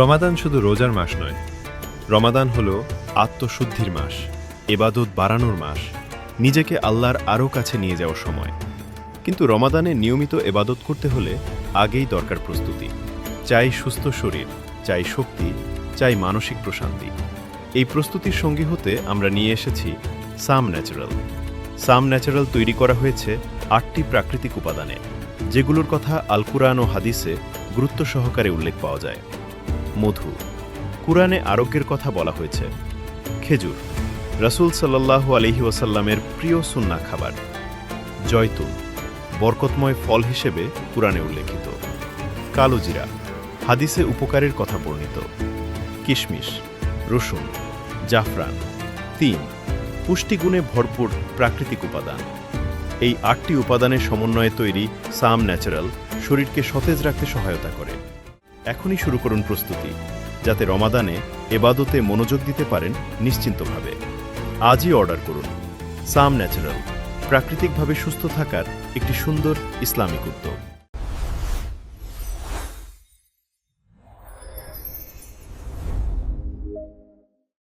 রমাদান শুধু রোজার মাস নয়। রমাদান হল আত্মশুদ্ধির মাস, এবাদত বাড়ানোর মাস, নিজেকে আল্লাহর আরও কাছে নিয়ে যাওয়ার সময়। কিন্তু রমাদানে নিয়মিত এবাদত করতে হলে আগেই দরকার প্রস্তুতি। চাই সুস্থ শরীর, চাই শক্তি, চাই মানসিক প্রশান্তি। এই প্রস্তুতির সঙ্গী হতে আমরা নিয়ে এসেছি সাম ন্যাচারাল। সাম ন্যাচারাল তৈরি করা হয়েছে আটটি প্রাকৃতিক উপাদানে, যেগুলোর কথা আল কুরআন ও হাদিসে গুরুত্ব সহকারে উল্লেখ পাওয়া যায়। মধু। কুরআনে আরোগ্যের কথা বলা হয়েছে। খেজুর, রাসূল সাল্লাল্লাহু আলহি ওয়াসাল্লামের প্রিয় সুন্না খাবার। জয়তুন বরকতময় ফল হিসেবে কুরআনে উল্লেখিত। কালোজিরা, হাদিসে উপকারের কথা বর্ণিত। কিশমিশ, রসুন, জাফরান। তিন, পুষ্টিগুণে ভরপুর প্রাকৃতিক উপাদান। এই আটটি উপাদানের সমন্বয়ে তৈরি সাম ন্যাচারাল শরীরকে সতেজ রাখতে সহায়তা করে। এখনই শুরু করুন প্রস্তুতি, যাতে রমাদানে এবাদতে মনোযোগ দিতে পারেন নিশ্চিন্তভাবে। আজই অর্ডার করুন। সাম ন্যাচারাল, প্রাকৃতিকভাবে সুস্থ থাকার একটি সুন্দর ইসলামিক উদ্যোগ।